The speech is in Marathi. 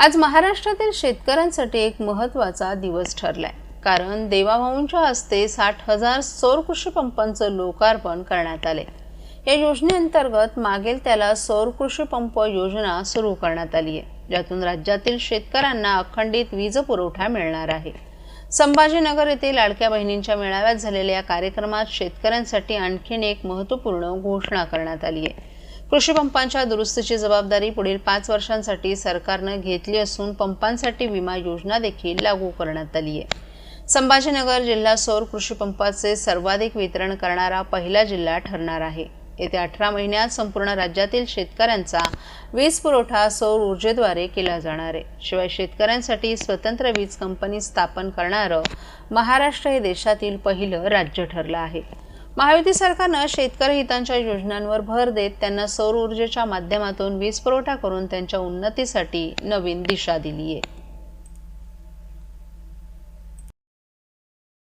आज महाराष्ट्रातील शेतकऱ्यांसाठी एक महत्त्वाचा दिवस ठरलाय. कारण देवाभाऊंच्या हस्ते साठ हजार सौर कृषी पंपांचं लोकार्पण करण्यात आले या योजनेअंतर्गत मागेल त्याला सौर कृषी पंप योजना सुरू करण्यात आली आहे ज्यातून राज्यातील शेतकऱ्यांना अखंडित वीज पुरवठा मिळणार आहे. संभाजीनगर येथे लाडक्या बहिणींच्या मेळाव्यात झालेल्या या कार्यक्रमात शेतकऱ्यांसाठी आणखीन एक महत्त्वपूर्ण घोषणा करण्यात आली आहे. कृषी पंपांच्या दुरुस्तीची जबाबदारी पुढील पाच वर्षांसाठी सरकारनं घेतली असून पंपांसाठी विमा योजना देखील लागू करण्यात आली आहे. संभाजीनगर जिल्हा सौर कृषी पंपाचे सर्वाधिक वितरण करणारा पहिला जिल्हा ठरणार आहे. येत्या अठरा महिन्यात संपूर्ण राज्यातील शेतकऱ्यांचा वीज पुरवठा सौर ऊर्जेद्वारे केला जाणार आहे. शिवाय शेतकऱ्यांसाठी स्वतंत्र वीज कंपनी स्थापन करणारं महाराष्ट्र हे देशातील पहिलं राज्य ठरलं आहे. महायुती सरकारनं शेतकरी हितांच्या योजनांवर भर देत त्यांना सौर ऊर्जेच्या माध्यमातून वीज पुरवठा करून त्यांच्या उन्नतीसाठी नवीन दिशा दिली आहे